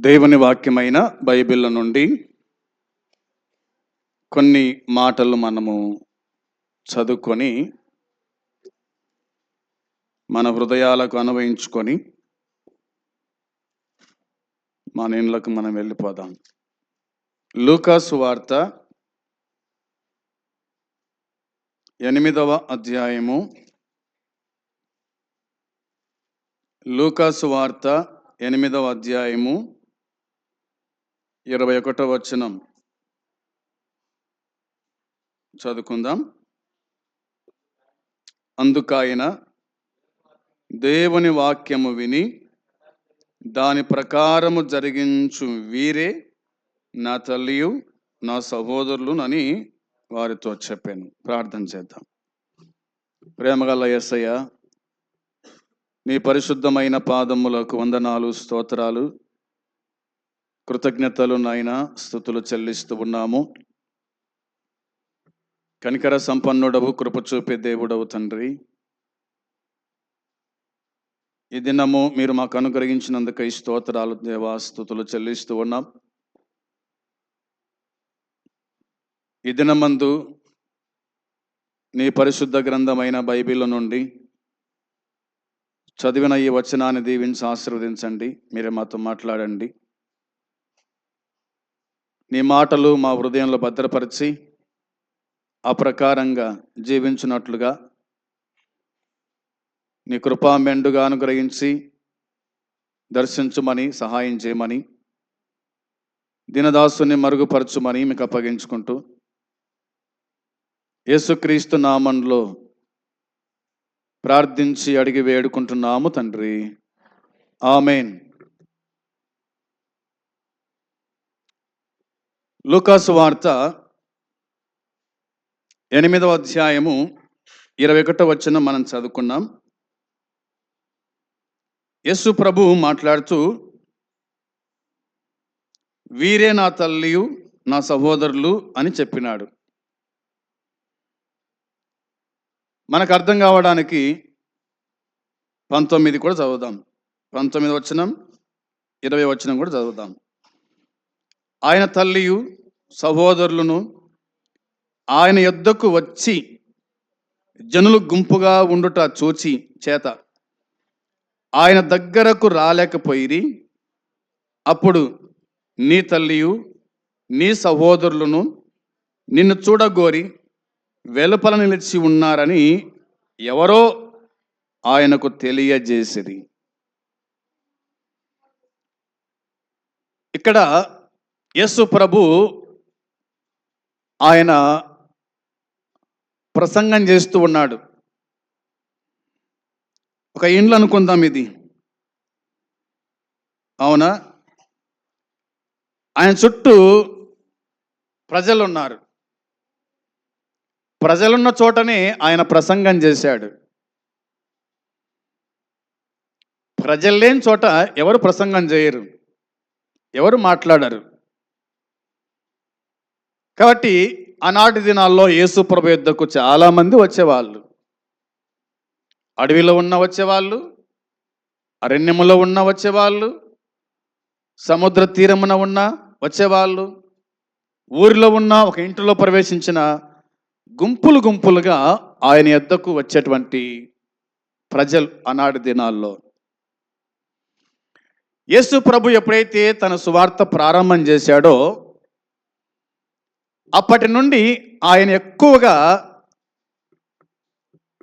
దేవుని వాక్యమైన బైబిల్ నుండి కొన్ని మాటలు మనము చదువుకొని మన హృదయాలకు అనువయించుకొని మన ఇండ్లకు మనం వెళ్ళిపోదాం. లూకాసు వార్త ఎనిమిదవ అధ్యాయము. లూకాసు వార్త ఎనిమిదవ అధ్యాయము. ఇరవై ఒకటో వచనం. చదువుకుందాం. అందుకైన దేవుని వాక్యము విని దాని ప్రకారము జరిగించు వీరే నా తల్లియు నా సహోదరులు అని వారితో చెప్పాను. ప్రార్థన చేద్దాం. ప్రేమగల ఎస్సయ్య నీ పరిశుద్ధమైన పాదములకు వందనాలు స్తోత్రాలు. కృతజ్ఞతలు నాయన స్థుతులు చెల్లిస్తూ ఉన్నాము. కనికర సంపన్నుడవు కృప చూపే దేవుడవు తండ్రి. ఈ దినము మీరు మాకు అనుగ్రహించినందుకు ఈ స్తోత్రాలు దేవా స్థుతులు చెల్లిస్తూ ఉన్నాం. ఈ దినమందు నీ పరిశుద్ధ గ్రంథమైన బైబిల్ నుండి చదివిన ఈ వచనాన్ని దీవించి ఆశీర్వదించండి. మీరే మాతో మాట్లాడండి. నీ మాటలు మా హృదయంలో భద్రపరిచి ఆ ప్రకారంగా జీవించినట్లుగా నీ కృపా మెండుగా అనుగ్రహించి దర్శించుమని సహాయం చేయమని దినదాసుని మరుగుపరచుమని మీకు అప్పగించుకుంటూ యేసుక్రీస్తు నామంలో ప్రార్థించి అడిగి వేడుకుంటున్నాము తండ్రి. ఆమెన్. లూకాసు వార్త ఎనిమిదవ అధ్యాయము ఇరవై ఒకటో వచ్చిన మనం చదువుకున్నాం. యస్సు ప్రభు మాట్లాడుతూ వీరే నా తల్లియు నా సహోదరులు అని చెప్పినాడు. మనకు అర్థం కావడానికి పంతొమ్మిది కూడా చదువుదాం. పంతొమ్మిది వచనం ఇరవై వచనం కూడా చదువుదాం. ఆయన తల్లియు సహోదరులను ఆయన యొద్దకు వచ్చి జనులు గుంపుగా ఉండుట చూచి చేత. ఆయన దగ్గరకు రాలేకపోయిరి. అప్పుడు నీ తల్లియు నీ సహోదరులను నిన్ను చూడగోరి వెలుపల నిలిచి ఉన్నారని ఎవరో ఆయనకు తెలియజేసిరి. ఇక్కడ యేసు ప్రభు ఆయన ప్రసంగం చేస్తూ ఉన్నాడు. ఒక ఇండ్లు అనుకుందాం ఇది. అవునా? ఆయన చుట్టూ ప్రజలు ఉన్నారు ప్రజలున్న చోటనే ఆయన ప్రసంగం చేశాడు. ప్రజలు లేని చోట ఎవరు ప్రసంగం చేయరు. ఎవరు మాట్లాడరు. కాబట్టి ఆనాటి దినాల్లో యేసు ప్రభు యుద్ధకు చాలామంది వచ్చేవాళ్ళు. అడవిలో ఉన్న వచ్చేవాళ్ళు అరణ్యములో ఉన్న వచ్చేవాళ్ళు సముద్ర తీరమున ఉన్న వచ్చేవాళ్ళు ఊరిలో ఉన్న ఒక ఇంటిలో ప్రవేశించిన గుంపులు గుంపులుగా ఆయన ఎద్దకు వచ్చేటువంటి ప్రజలు ఆనాటి దినాల్లో. యేసు ప్రభు ఎప్పుడైతే తన సువార్త ప్రారంభం చేశాడో అప్పటి నుండి ఆయన ఎక్కువగా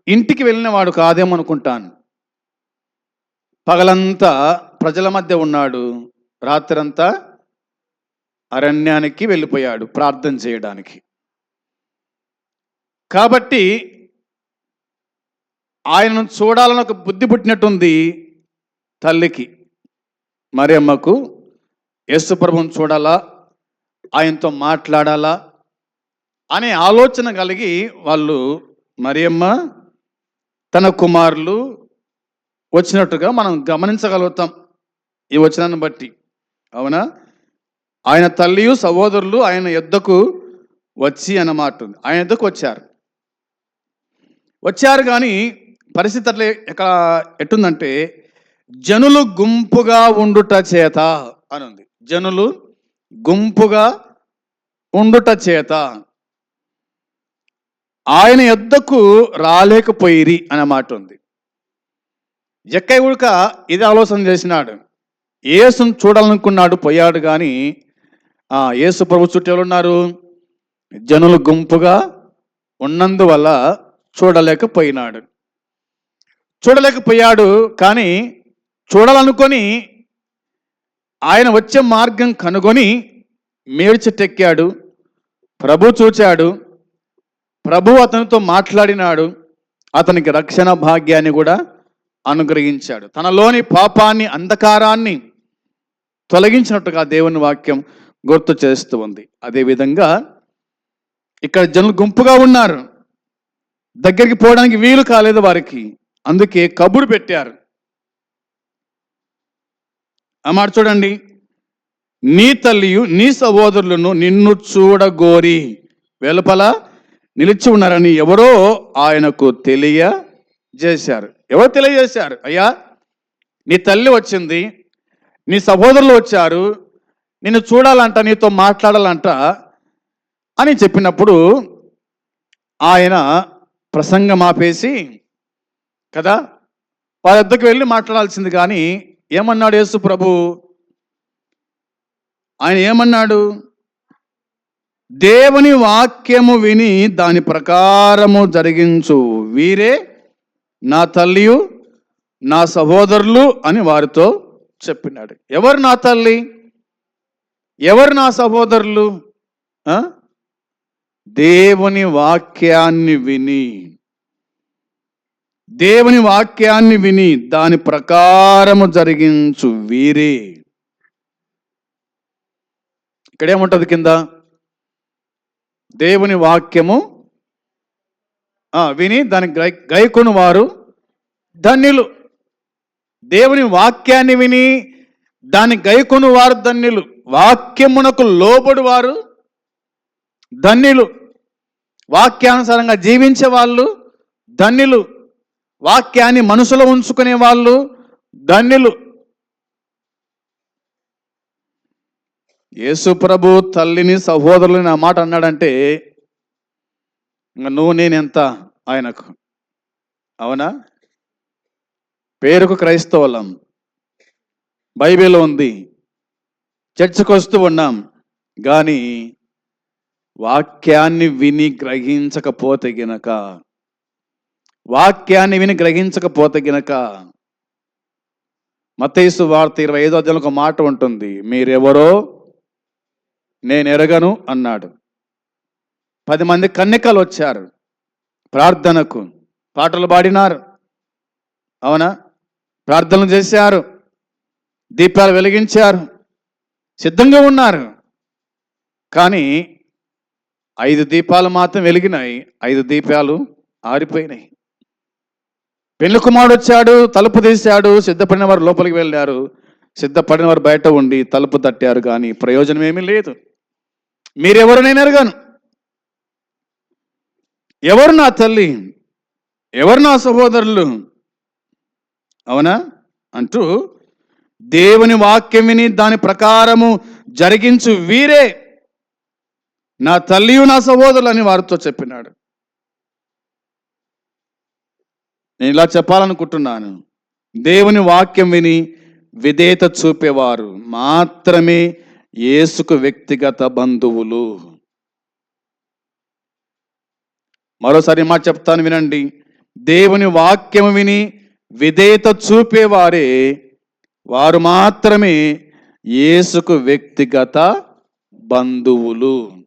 ఇంటికి వెళ్ళినవాడు కాదేమనుకుంటాను. కాదేమో అనుకుంటాను పగలంతా ప్రజల మధ్య ఉన్నాడు. రాత్రంతా అరణ్యానికి వెళ్ళిపోయాడు ప్రార్థన చేయడానికి. కాబట్టి ఆయనను చూడాలని ఒక బుద్ధి పుట్టినట్టుంది తల్లికి. మరి అమ్మకు ప్రభుని చూడాలా? ఆయనతో మాట్లాడాలా? అనే ఆలోచన కలిగి వాళ్ళు మరియమ్మ తన కుమారులు వచ్చినట్టుగా మనం గమనించగలుగుతాం ఈ వచనాన్ని బట్టి. అవునా? ఆయన తల్లియు సహోదరులు ఆయన యుద్ధకు వచ్చి అన్నమాట ఉంది. ఆయన యుద్ధకు వచ్చారు. వచ్చారు కానీ పరిస్థితి అట్లా ఎక్కడ ఎట్టుందంటే జనులు గుంపుగా ఉండుట చేత అని ఉంది. జనులు గుంపుగా ఉండుట చేత. ఆయన యొద్దకు రాలేకపోయిరి అనే మాట ఉంది. ఎక్కై ఉడక ఇది ఆలోచన చేసినాడు. ఏసును చూడాలనుకున్నాడు పోయాడు కానీ ఆ యేసు ప్రభు చుట్టూ ఉన్నారు. జనులు గుంపుగా ఉన్నందువల్ల చూడలేకపోయినాడు. చూడలేకపోయాడు కానీ చూడాలనుకొని ఆయన వచ్చే మార్గం కనుగొని మేడ్చెట్టెక్కాడు ప్రభు చూచాడు ప్రభు అతనితో మాట్లాడినాడు. అతనికి రక్షణ భాగ్యాన్ని కూడా అనుగ్రహించాడు. తనలోని పాపాన్ని అంధకారాన్ని తొలగించినట్టుగా దేవుని వాక్యం గుర్తు చేస్తూ ఉంది. అదేవిధంగా ఇక్కడ జనులు గుంపుగా ఉన్నారు. దగ్గరికి పోవడానికి వీలు కాలేదు వారికి. అందుకే కబురు పెట్టారు. ఆ చూడండి. నీ తల్లియు నీ సహోదరులను నిన్ను చూడగోరి. వెలుపల నిలిచి ఉన్నారని ఎవరో ఆయనకు తెలియజేశారు. ఎవరు తెలియజేశారు? అయ్యా నీ తల్లి వచ్చింది నీ సహోదరులు వచ్చారు నిన్ను చూడాలంట నీతో మాట్లాడాలంట అని చెప్పినప్పుడు ఆయన ప్రసంగం ఆపేసి కదా వారి వద్దకు వెళ్ళి మాట్లాడాల్సింది కానీ ఏమన్నాడు యేసు ప్రభు? ఆయన ఏమన్నాడు? దేవుని వాక్యము విని దాని ప్రకారము జరిగించు. వీరే నా తల్లియు నా సహోదరులు అని వారితో చెప్పినాడు. ఎవరు నా తల్లి? ఎవరు నా సహోదరులు? దేవుని వాక్యాన్ని విని. దేవుని వాక్యాన్ని విని దాని ప్రకారము జరిగించు వీరే. ఇక్కడేముంటది కింద? దేవుని వాక్యము విని దాని గై గైకొను వారు ధన్యులు. దేవుని వాక్యాన్ని విని దాని గైకొను వారు ధన్యులు. వాక్యమునకు లోబడి వారు ధన్యులు. వాక్యానుసారంగా జీవించే వాళ్ళు ధన్యులు. వాక్యాన్ని మనసులో ఉంచుకునే వాళ్ళు ధన్యులు. యేసుప్రభు తల్లిని సహోదరులని ఆ మాట అన్నాడంటే ఇంకా నువ్వు నేనెంత ఆయనకు? అవునా? పేరుకు క్రైస్తవులం. బైబిల్ ఉంది. చర్చకు వస్తూ ఉన్నాం. కానీ వాక్యాన్ని విని గ్రహించకపోతే గినక వాక్యాన్ని విని గ్రహించకపోతే గినక మతేసు వార్త ఇరవై ఐదో అధ్యాయంలో ఒక మాట ఉంటుంది. మీరెవరో నేను ఎరగను అన్నాడు. పది మంది కన్నికలు వచ్చారు ప్రార్థనకు పాటలు పాడినారు. అవునా? ప్రార్థనలు చేశారు. దీపాలు వెలిగించారు. సిద్ధంగా ఉన్నారు. కానీ ఐదు దీపాలు మాత్రం వెలిగినాయి. ఐదు దీపాలు ఆరిపోయినాయి. పెళ్ళి కుమారుడు వచ్చాడు తలుపు తీశాడు సిద్ధపడిన వారు లోపలికి వెళ్ళారు. సిద్ధపడిన వారు బయట ఉండి తలుపు తట్టారు కానీ ప్రయోజనం ఏమీ లేదు. మీరెవరు నేను ఎరగాను ఎవరు నా తల్లి? ఎవరు నా సహోదరులు? అవునా? అంటూ దేవుని వాక్యం విని దాని ప్రకారము జరిగించు వీరే నా తల్లియు నా సహోదరులు అని వారితో చెప్పినాడు. నేను ఇలా చెప్పాలనుకుంటున్నాను. దేవుని వాక్యం విని విధేయత చూపేవారు మాత్రమే యేసుకు వ్యక్తిగత బంధువులు. మరోసారి మాట చెప్తాను వినండి. దేవుని వాక్యం విని విధేయత చూపేవారే వారు మాత్రమే యేసుకు వ్యక్తిగత బంధువులు.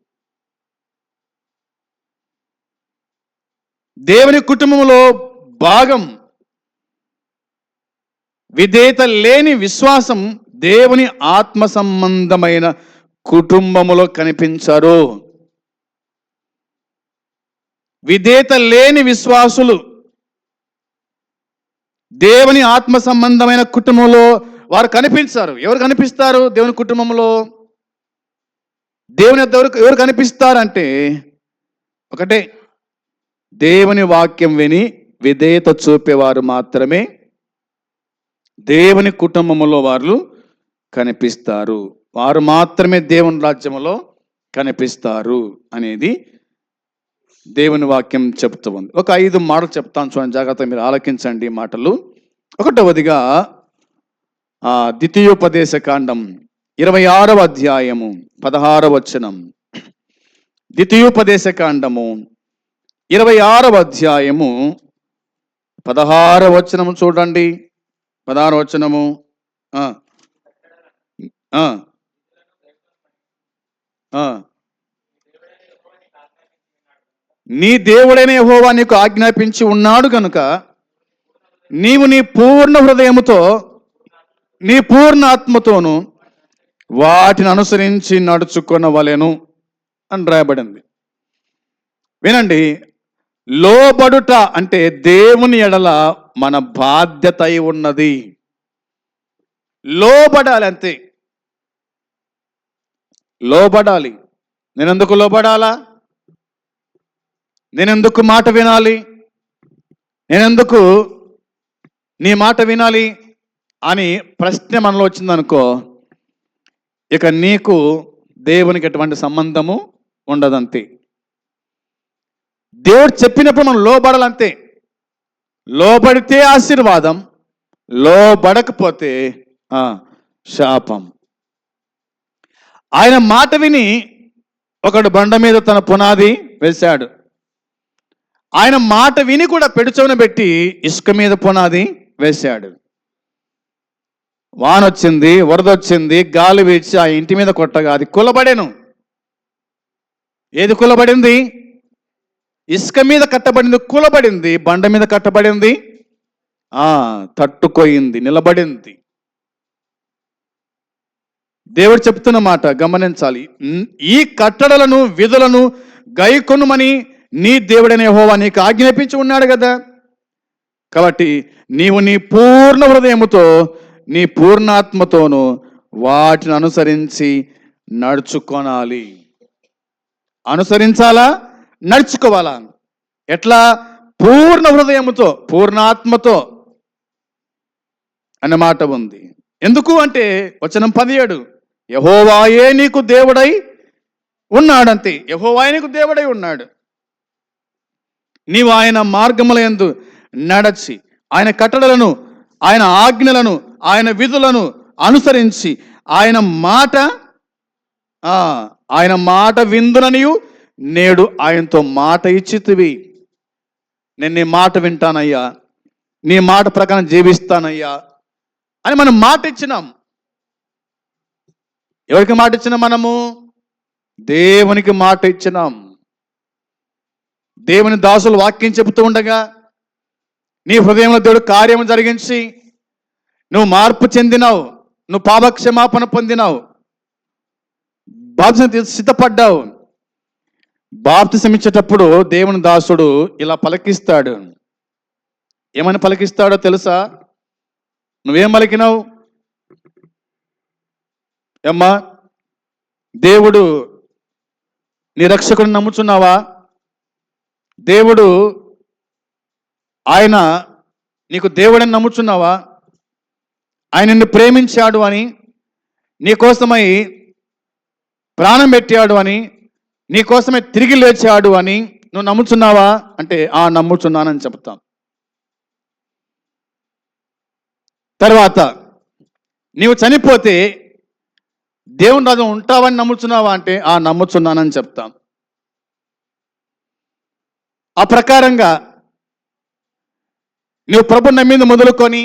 దేవుని కుటుంబంలో భాగం విధేయత లేని విశ్వాసం దేవుని ఆత్మ సంబంధమైన కుటుంబములో కనిపించరు. విధేత లేని విశ్వాసులు దేవుని ఆత్మ సంబంధమైన కుటుంబంలో వారు కనిపించారు. ఎవరు కనిపిస్తారు దేవుని కుటుంబంలో? దేవుని ఎవరు ఎవరు కనిపిస్తారంటే ఒకటే దేవుని వాక్యం విని విధేయత చూపేవారు మాత్రమే దేవుని కుటుంబంలో వారు కనిపిస్తారు. వారు మాత్రమే దేవుని రాజ్యంలో కనిపిస్తారు అనేది దేవుని వాక్యం చెప్తూ ఉంది. ఒక ఐదు మాటలు చెప్తాను చూడండి జాగ్రత్త మీరు ఆలకించండి ఈ మాటలు. ఒకటవదిగా ఆ ద్వితీయోపదేశ కాండం ఇరవై ఆరవ అధ్యాయము పదహారవ వచనం. ద్వితీయోపదేశ కాండము ఇరవై ఆరవ అధ్యాయము పదహారవ వచనము చూడండి. పదహార వచనము ఆ. నీ దేవుడైన యహోవా నీకు ఆజ్ఞాపించి ఉన్నాడు కనుక నీవు నీ పూర్ణ హృదయముతో నీ పూర్ణ ఆత్మతోను వాటిని అనుసరించి నడుచుకొనవలెను అని రాయబడింది. వినండి లోబడుట అంటే దేవుని ఎడల మన బాధ్యత అయి ఉన్నది. లోబడాలి అంతే లోబడాలి. నేనెందుకు లోబడాలా? నేనెందుకు మాట వినాలి? నేనెందుకు నీ మాట వినాలి అని ప్రశ్న మనలో వచ్చిందనుకో ఇక నీకు దేవునికి ఎటువంటి సంబంధము ఉండదంతే. దేవుడు చెప్పినప్పుడు మనం లోబడాలంతే. లోబడితే ఆశీర్వాదం లోబడకపోతే శాపం. ఆయన మాట విని ఒకడు బండ మీద తన పునాది వేశాడు. ఆయన మాట విని కూడా పెడుచోన పెట్టి ఇసుక మీద పునాది వేశాడు. వానొచ్చింది వరదొచ్చింది గాలి వీచి ఆ ఇంటి మీద కొట్టగా అది కులబడేను. ఏది కులబడింది? ఇసుక మీద కట్టబడింది కులబడింది బండ మీద కట్టబడింది. తట్టుకోయింది నిలబడింది. దేవుడు చెప్తున్న మాట గమనించాలి. ఈ కట్టడలను విధులను గైకొనుమని నీ దేవుడైన యహోవా నీకు ఆజ్ఞాపించి ఉన్నాడు కదా. కాబట్టి నీవు నీ పూర్ణ హృదయముతో నీ పూర్ణాత్మతోను వాటిని అనుసరించి నడుచుకొనాలి. అనుసరించాలా? నడుచుకోవాలా? ఎట్లా? పూర్ణ హృదయముతో పూర్ణాత్మతో అనే మాట ఉంది. ఎందుకు అంటే వచనం పదిహేడు. యహోవాయే నీకు దేవుడై ఉన్నాడంతే. యహోవాయే నీకు దేవుడై ఉన్నాడు. నీవు ఆయన మార్గములందు నడచి ఆయన కట్టడలను ఆయన ఆజ్ఞలను ఆయన విధులను అనుసరించి ఆయన మాట ఆయన మాట విందుననియు నేడు ఆయనతో మాట ఇచ్చితివి. నేను నీ మాట వింటానయ్యా. నీ మాట ప్రకారం జీవిస్తానయ్యా. అని మనం మాట ఇచ్చినాం. ఎవరికి మాట ఇచ్చిన మనము? దేవునికి మాట ఇచ్చినాం. దేవుని దాసులు వాక్యం చెబుతూ ఉండగా నీ హృదయంలో దేవుడు కార్యము జరిగించి నువ్వు మార్పు చెందినావు నువ్వు పాపక్షమాపణ పొందినావు బాప్తిసం సిద్ధపడ్డావు. బాప్తిసం ఇచ్చేటప్పుడు దేవుని దాసుడు ఇలా పలకిస్తాడు. ఏమని పలికిస్తాడో తెలుసా? నువ్వేం పలికినావు? ఏమ్మా? దేవుడు నీ రక్షకుడిని నమ్ముచున్నావా? దేవుడు ఆయన నీకు దేవుడని నమ్ముచున్నావా? ఆయన నిన్ను ప్రేమించాడు అని నీకోసమై ప్రాణం పెట్టాడు అని నీ కోసమే తిరిగి లేచాడు అని నువ్వు నమ్ముచున్నావా? అంటే ఆ నమ్ముచున్నానని చెప్తాం. తర్వాత నీవు చనిపోతే దేవుని రాజ్యం ఉంటావని నమ్ముచున్నావా అంటే ఆ నమ్ముచున్నానని చెప్తాం ఆ ప్రకారంగా నువ్వు ప్రభు నమ్మింది మొదలుకొని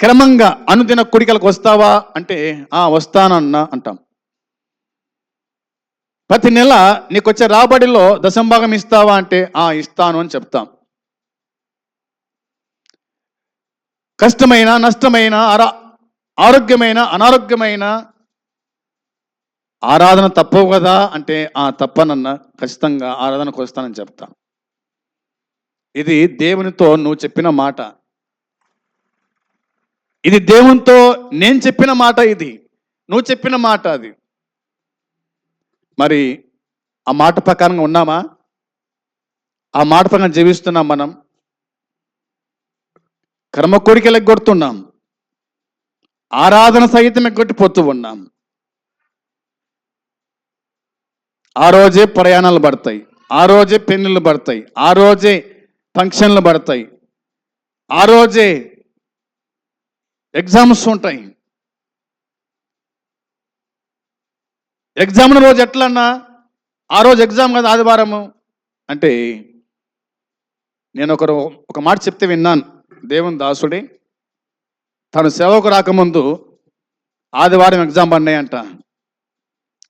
క్రమంగా అనుదిన కుడికలకు వస్తావా అంటే ఆ వస్తానన్నా అంటాం. ప్రతి నెల నీకు వచ్చే రాబడిలో దశంభాగం ఇస్తావా అంటే ఆ ఇస్తాను అని చెప్తాం. కష్టమైన నష్టమైన అరా ఆరోగ్యమైన అనారోగ్యమైన ఆరాధన తప్పవు కదా అంటే ఆ తప్పనన్న ఖచ్చితంగా ఆరాధనకు వస్తానని చెప్తా. ఇది దేవునితో నువ్వు చెప్పిన మాట. ఇది దేవునితో నేను చెప్పిన మాట ఇది. నువ్వు చెప్పిన మాట అది. మరి ఆ మాట ప్రకారంగా ఉన్నామా? ఆ మాట ప్రకారం జీవిస్తున్నాం మనం. కర్మ కోరికలకు కొడుతున్నాం ఆరాధన సహితం ఎగ్గొట్టిపోతూ ఉన్నాం. ఆ రోజే ప్రయాణాలు పడతాయి. ఆ రోజే పెన్నులు పడతాయి. ఆ రోజే ఫంక్షన్లు పడతాయి. ఆ రోజే ఎగ్జామ్స్ ఉంటాయి. ఎగ్జామ్ రోజు ఎట్లన్నా? ఆ రోజు ఎగ్జామ్ కదా ఆదివారము? అంటే నేను ఒకరు ఒక మాట చెప్తే విన్నాను. దేవుని దాసుడి తను సేవకు రాకముందు ఆదివారం ఎగ్జామ్ పడినాయంట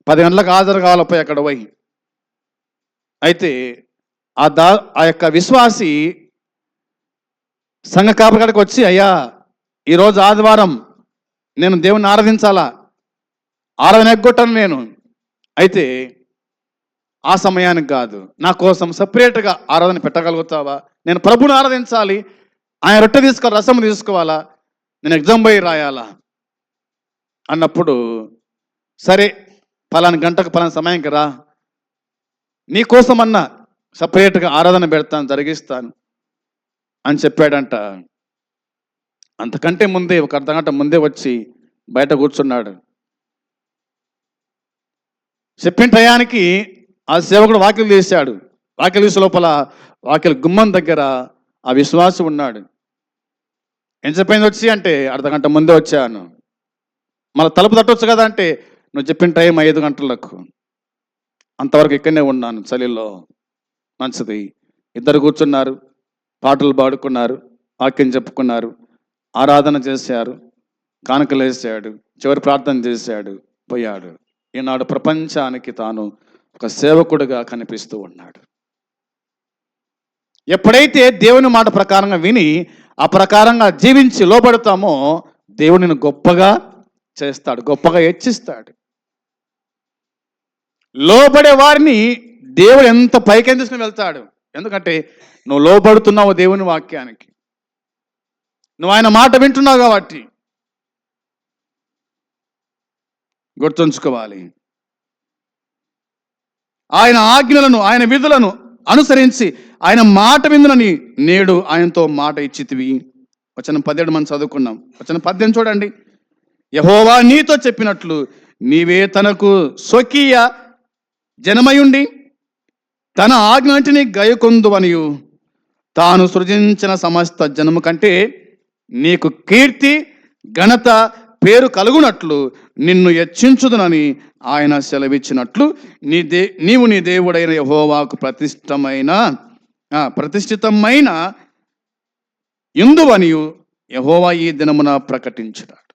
పది గంటలకు హాజరు కావాలపోయి అక్కడ పోయి. అయితే ఆ దా ఆ యొక్క విశ్వాసి సంఘ కాపకాడికి వచ్చి అయ్యా ఈరోజు ఆదివారం నేను దేవుని ఆరాధించాలా? ఆరాధన ఎగ్గొట్టాను నేను. అయితే ఆ సమయానికి కాదు. నా కోసం సపరేట్గా ఆరాధన పెట్టగలుగుతావా? నేను ప్రభుని ఆరాధించాలి. ఆయన రొట్టె తీసుకోవాలి రసం తీసుకోవాలా? నేను ఎగ్జామ్ పోయి రాయాలా? అన్నప్పుడు సరే పలాని గంటకు పలాని సమయంకి రా. నీకోసం అన్న సపరేట్గా ఆరాధన పెడతాను జరిగిస్తాను అని చెప్పాడంట. అంతకంటే ముందే ఒక అర్ధగంట ముందే వచ్చి బయట కూర్చున్నాడు. చెప్పిన టయానికి ఆ సేవకుడు వాకిలు తీశాడు. వాకిలు తీసే లోపల వాకిలి గుమ్మం దగ్గర ఆ విశ్వాసం ఉన్నాడు. ఎంతసేపు వచ్చి అంటే అర్ధగంట ముందే వచ్చాను. మళ్ళీ తలుపు తట్టొచ్చు కదా అంటే నువ్వు చెప్పిన టైం ఐదు గంటలకు. అంతవరకు ఇక్కడనే ఉన్నాను చలిలో. మంచిది. ఇద్దరు కూర్చున్నారు పాటలు పాడుకున్నారు వాక్యం చెప్పుకున్నారు ఆరాధన చేశారు కానుకలు వేసాడు చివరి ప్రార్థన చేశాడు పోయాడు. ఈనాడు ప్రపంచానికి తాను ఒక సేవకుడుగా కనిపిస్తూ ఉన్నాడు. ఎప్పుడైతే దేవుని మాట ప్రకారంగా విని ఆ ప్రకారంగా జీవించి లోబడతామో దేవుడిని గొప్పగా చేస్తాడు గొప్పగా హెచ్చిస్తాడు. లోబడే వారిని దేవుడు ఎంత పైకి తీసుకుని వెళ్తాడు? ఎందుకంటే నువ్వు లోబడుతున్నావు దేవుని వాక్యానికి. నువ్వు ఆయన మాట వింటున్నావు కాబట్టి. గుర్తుంచుకోవాలి. ఆయన ఆజ్ఞలను ఆయన విధులను అనుసరించి ఆయన మాట విందునని నేడు ఆయనతో మాట ఇచ్చితివి. వచనం పదిహేడు మనం చదువుకున్నాం. వచనం పద్దెనిమిది చూడండి. యహోవా నీతో చెప్పినట్లు నీవే తనకు స్వకీయ జనమయుండి తన ఆజ్ఞంటిని గయకొందువనియు. తాను సృజించిన సమస్త జనము కంటే నీకు కీర్తి ఘనత పేరు కలుగునట్లు నిన్ను హెచ్చించుదునని ఆయన సెలవిచ్చినట్లు నీ దే నీవు నీ దేవుడైన యహోవాకు ప్రతిష్టమైన ప్రతిష్ఠితమైన ఇందువనియు యహోవా ఈ దినమున ప్రకటించినాడు.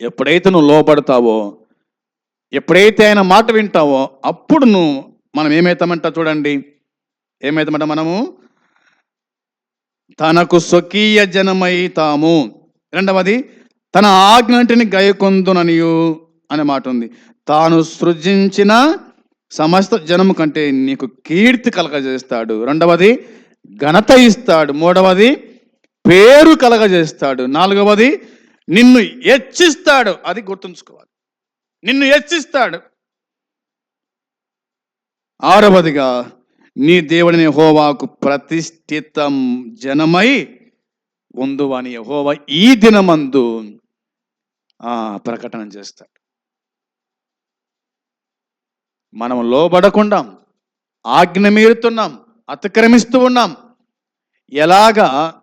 ఎప్పుడైతే నువ్వు లోబడతావో ఎప్పుడైతే ఆయన మాట వింటావో అప్పుడు నువ్వు మనం ఏమవుతామంట చూడండి. ఏమవుతామంట మనము? తనకు స్వకీయ జనమైతాము రెండవది తన ఆజ్ఞంటిని గయకొందుననియు అనే మాట ఉంది తాను సృజించిన సమస్త జనము కంటే నీకు కీర్తి కలగజేస్తాడు. రెండవది ఘనత ఇస్తాడు. మూడవది పేరు కలగజేస్తాడు. నాలుగవది నిన్ను హెచ్చిస్తాడు. అది గుర్తుంచుకోవాలి. నిన్ను హెచ్చిస్తాడు. ఆరవదిగా నీ దేవుడిని హోవాకు ప్రతిష్ఠితం జనమై ఉందువని హోవా ఈ దినమందు ప్రకటన చేస్తాడు. మనం లోబడకుండా ఆజ్ఞ మీరుతున్నాం అతిక్రమిస్తూ ఉన్నాం. ఎలాగా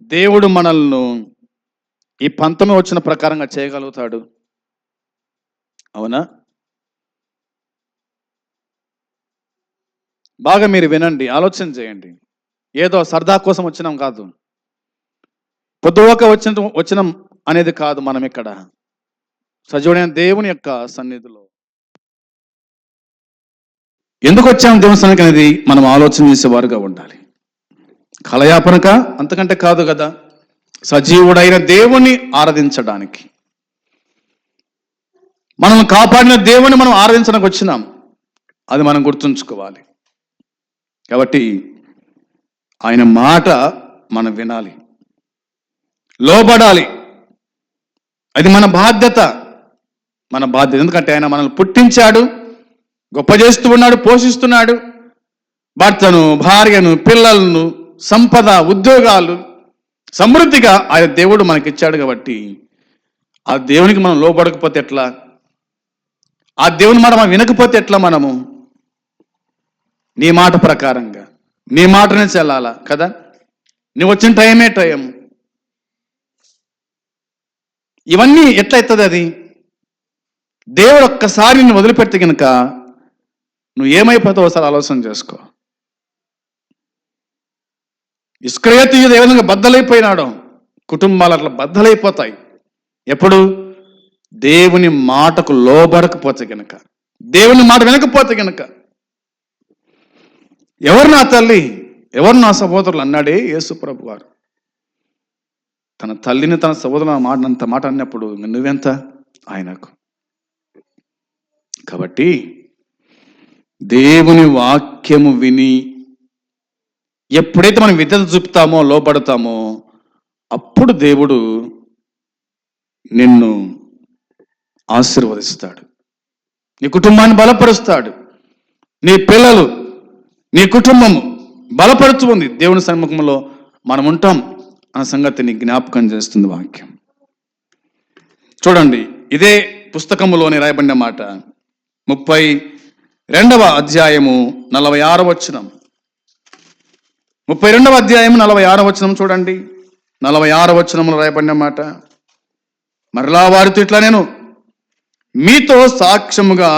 దేవుడు మనల్ని ఈ పంతమే వచ్చిన ప్రకారంగా చేయగలుగుతాడు? అవునా? బాగా మీరు వినండి ఆలోచన చేయండి. ఏదో సరదా కోసం వచ్చినాం కాదు. పొద్దువక వచ్చిన వచ్చినాం అనేది కాదు మనం ఇక్కడ. సజీవుడైన దేవుని యొక్క సన్నిధిలో. ఎందుకు వచ్చాము దేవస్థానానికి అనేది మనం ఆలోచన చేసేవారుగా ఉండాలి. కలయాపనక అంతకంటే కాదు కదా. సజీవుడైన దేవుని ఆరాధించడానికి. మనం కాపాడిన దేవుని మనం ఆరాధించడానికి వచ్చినాం. అది మనం గుర్తుంచుకోవాలి. కాబట్టి ఆయన మాట మనం వినాలి. లోబడాలి. అది మన బాధ్యత. మన బాధ్యత ఎందుకంటే ఆయన మనల్ని పుట్టించాడు గొప్ప చేస్తూ ఉన్నాడు పోషిస్తున్నాడు. భర్తను భార్యను పిల్లలను సంపద ఉద్యోగాలు సమృద్ధిగా ఆయన దేవుడు మనకిచ్చాడు కాబట్టి ఆ దేవునికి మనం లోబడకపోతే ఎట్లా? ఆ దేవుని మాట మనం వినకపోతే ఎట్లా మనము? నీ మాట ప్రకారంగా. నీ మాటనే చెల్లాలా కదా? నువ్వు వచ్చిన టైమే టైం ఇవన్నీ ఎట్లయితుంది అది? దేవుడు ఒక్కసారి నిన్ను వదిలిపెడితే కనుక నువ్వు ఏమైపోతావు ఒకసారి ఆలోచన చేసుకో. ఇస్క్రయతీయుడు ఏ విధంగా బద్దలైపోయినాడో కుటుంబాలు అట్లా బద్దలైపోతాయి. ఎప్పుడు? దేవుని మాటకు లోబడకపోతే గనక. దేవుని మాట వినకపోతే గనక. ఎవరు నా తల్లి? ఎవరు నా సహోదరులు? అన్నాడే యేసు ప్రభు వారు తన తల్లిని తన సహోదరుల మాట అంత మాట అన్నప్పుడు నువ్వెంత? ఆయనకు. కాబట్టి దేవుని వాక్యము విని ఎప్పుడైతే మనం విద్యత చూపుతామో లోపడతామో అప్పుడు దేవుడు నిన్ను ఆశీర్వదిస్తాడు. నీ కుటుంబాన్ని బలపరుస్తాడు. నీ పిల్లలు నీ కుటుంబము బలపరుచు ఉంది దేవుని సన్ముఖంలో మనం ఉంటాం ఆ సంగతిని జ్ఞాపకం చేస్తుంది వాక్యం. చూడండి ఇదే పుస్తకములోని రాయబడిన మాట. ముప్పై రెండవ అధ్యాయము నలభై ఆరవచనం ముప్పై రెండవ అధ్యాయము నలభై ఆరవచనం చూడండి. నలభై ఆరవచనములు వచనంలో రాయబడిన మాట. మరలా వారితో ఇట్లా నేను మీతో సాక్ష్యముగా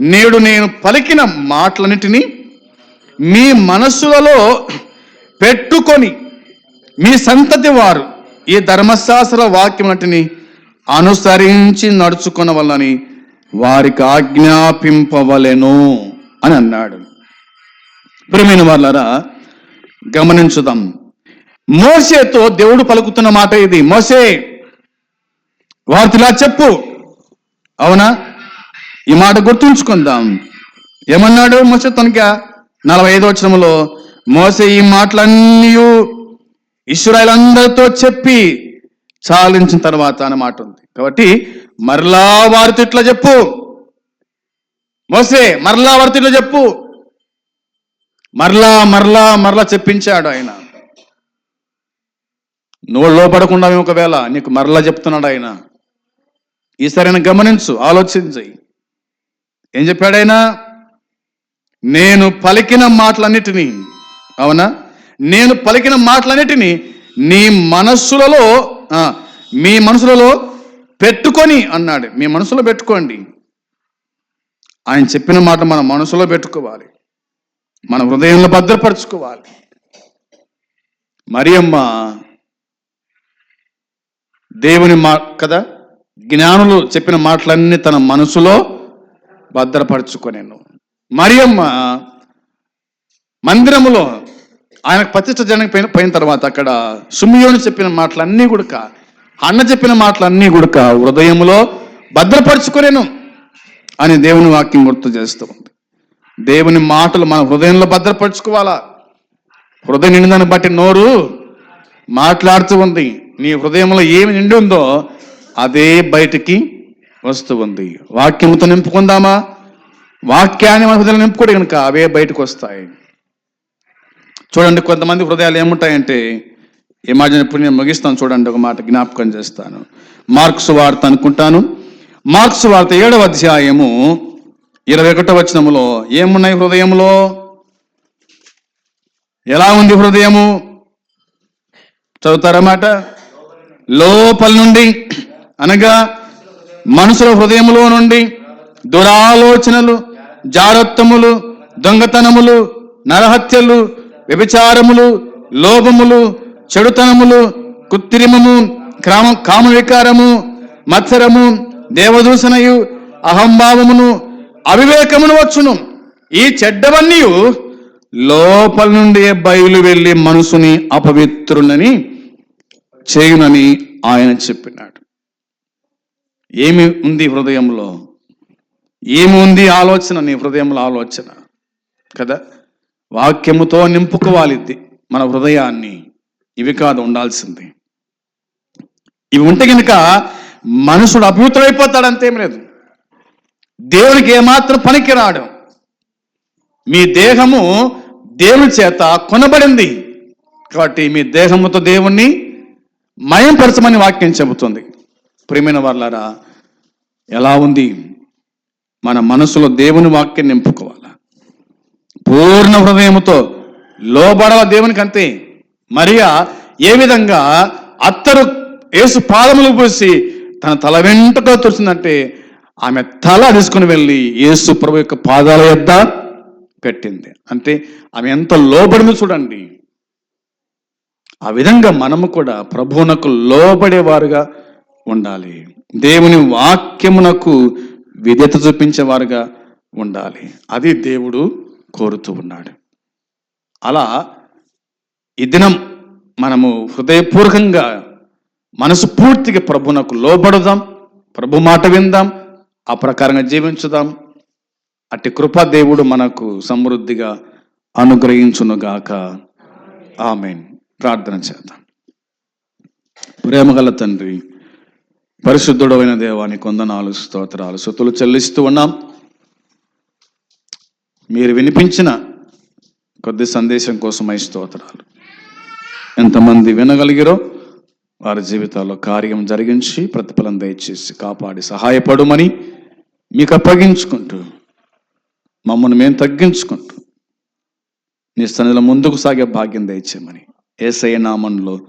నేడు నేను పలికిన మాటలన్నిటినీ మీ మనస్సులలో పెట్టుకొని మీ సంతతి వారు ఈ ధర్మశాస్త్ర వాక్యములన్నిటిని అనుసరించి నడుచుకున్న వల్లని వారికి ఆజ్ఞాపింపవలెను అని అన్నాడు. ప్రియమైన వాళ్ళరా గమనించుదాం. మోసేతో దేవుడు పలుకుతున్న మాట ఇది. మోసే వారితో ఇలా చెప్పు. అవునా? ఈ మాట గుర్తుంచుకుందాం. ఏమన్నాడు మోసే తనక? నలభై ఐదు వచ్చినములో మోసే ఈ మాటలన్నీ ఇస్రాయలందరితో చెప్పి చాలించిన తర్వాత అన్నమాట మాట ఉంది. కాబట్టి మరలా వారితో ఇట్లా చెప్పు. మోసే మరలా వారితో ఇట్లా చెప్పు. మరలా మరలా మరలా చెప్పించాడు ఆయన. నువ్వు లోపడకుండా ఒకవేళ నీకు మరలా చెప్తున్నాడు ఆయన. ఈసారి ఆయన గమనించు ఆలోచించి. ఏం చెప్పాడైనా నేను పలికిన మాటలన్నిటినీ. అవునా? నేను పలికిన మాటలన్నిటిని నీ మనస్సులలో మీ మనసులలో పెట్టుకొని అన్నాడు. మీ మనసులో పెట్టుకోండి. ఆయన చెప్పిన మాట మన మనసులో పెట్టుకోవాలి. మన హృదయంలో భద్రపరచుకోవాలి. మరియమ్మ దేవుని మా కదా? జ్ఞానులు చెప్పిన మాటలన్నీ తన మనసులో భద్రపరచుకొనేను. మరియమ్మ మందిరములో ఆయన ప్రతిష్ట జనం పోయిన పోయిన తర్వాత అక్కడ సుమియోని చెప్పిన మాటలన్నీ గుడక అన్న చెప్పిన మాటలన్నీ గుడక హృదయంలో భద్రపరచుకొనేను అని దేవుని వాక్యం గుర్తు చేస్తూ ఉంది. దేవుని మాటలు మన హృదయంలో భద్రపరుచుకోవాలా? హృదయం నిండిందని బట్టి నోరు మాట్లాడుతూ ఉంది. నీ హృదయంలో ఏమి నిండి ఉందో అదే బయటికి వస్తూ ఉంది. వాక్యముతో నింపుకుందామా? వాక్యాన్ని మన హృదయంలో నింపుకోడు కనుక అవే బయటకు వస్తాయి. చూడండి కొంతమంది హృదయాలు ఏముంటాయంటే ఈ ఇప్పుడు నేను ముగిస్తాను చూడండి ఒక మాట జ్ఞాపకం చేస్తాను. మార్క్స్ వార్త అనుకుంటాను. మార్క్స్ వార్త ఏడవ అధ్యాయము ఇరవై ఒకటో వచనములో ఏమున్నాయి హృదయంలో ఎలా ఉంది హృదయము? చదువుతారన్నమాట లోపల నుండి అనగా మనుషుల హృదయములో నుండి దురాలోచనలు జారత్వములు దొంగతనములు నరహత్యలు వ్యభిచారములు లోభములు చెడుతనములు కుత్తిరిమము క్రామ కామవికారము మత్సరము దేవదూషణయు అహంభావమును అవివేకమును వచ్చును. ఈ చెడ్డవన్నీ లోపల నుండి బయలు వెళ్ళి మనసుని అపవిత్రునని చేయునని ఆయన చెప్పినాడు. ఏమి ఉంది హృదయంలో? ఏమి ఉంది ఆలోచన నీ హృదయంలో ఆలోచన? కదా? వాక్యముతో నింపుకోవాలి మన హృదయాన్ని. ఇవి కాదు ఉండాల్సింది. ఇవి ఉంటే కనుక మనుషుడు అభివృద్ధమైపోతాడు అంతేం లేదు. దేవునికి ఏమాత్రం పనికిరాడు. మీ దేహము దేవుని చేత కొనబడింది. కాబట్టి మీ దేహముతో దేవుణ్ణి మయంపరచమని వాక్యం చెబుతుంది. ప్రేమైన వర్లారా ఎలా ఉంది? మన మనసులో దేవుని వాక్యం నింపుకోవాలి. పూర్ణ హృదయముతో లోబడవ దేవునికి అంతే మరియా ఏ విధంగా అత్తరు యేసు పాదములు పోసి తన తల వెంటతో తుడిచిందంటే ఆమె తల తీసుకుని వెళ్ళి యేసు ప్రభు యొక్క పాదాల యొద్ద పెట్టింది అంటే ఆమె ఎంత లోబడిందో చూడండి. ఆ విధంగా మనము కూడా ప్రభువునకు లోబడేవారుగా ఉండాలి. దేవుని వాక్యమునకు విధేత చూపించేవారుగా ఉండాలి. అది దేవుడు కోరుతూ ఉన్నాడు. అలా ఈ దినం మనము హృదయపూర్వకంగా మనస్ఫూర్తిగా ప్రభునకు లోబడదాం ప్రభు మాట విందాం ఆ ప్రకారంగా జీవించుదాం. అట్టి కృపా దేవుడు మనకు సమృద్ధిగా అనుగ్రహించునుగాక. ఆమె ప్రార్థన చేద్దాం. ప్రేమగల తండ్రి పరిశుద్ధుడైన దేవానికి వందనాలు స్తోత్రాలు. సుతులు చెల్లిస్తూ ఉన్నాం. మీరు వినిపించిన కొద్ది సందేశం కోసమై స్తోత్రాలు. ఎంతమంది వినగలిగిరో వారి జీవితాల్లో కార్యం జరిగించి ప్రతిఫలం దయచేసి కాపాడి సహాయపడమని మీకు అప్పగించుకుంటూ మమ్మల్ని మేము తగ్గించుకుంటూ నీ స్థానంలో ముందుకు సాగే భాగ్యం దయచేయమని ఏసయ్య నామంలో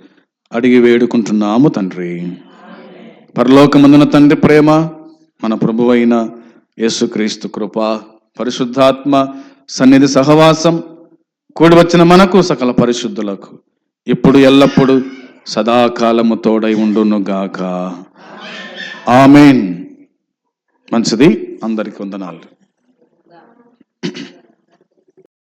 అడిగి వేడుకుంటున్నాము తండ్రి. పరలోకమందున తండ్రి ప్రేమ మన ప్రభువైన యేసుక్రీస్తు కృప పరిశుద్ధాత్మ సన్నిధి సహవాసం కూడి వచ్చిన మనకు సకల పరిశుద్ధులకు ఇప్పుడు ఎల్లప్పుడు సదాకాలము తోడై ఉండును గాక ఆమెన్. మంచిది. అందరికి వందనాలు.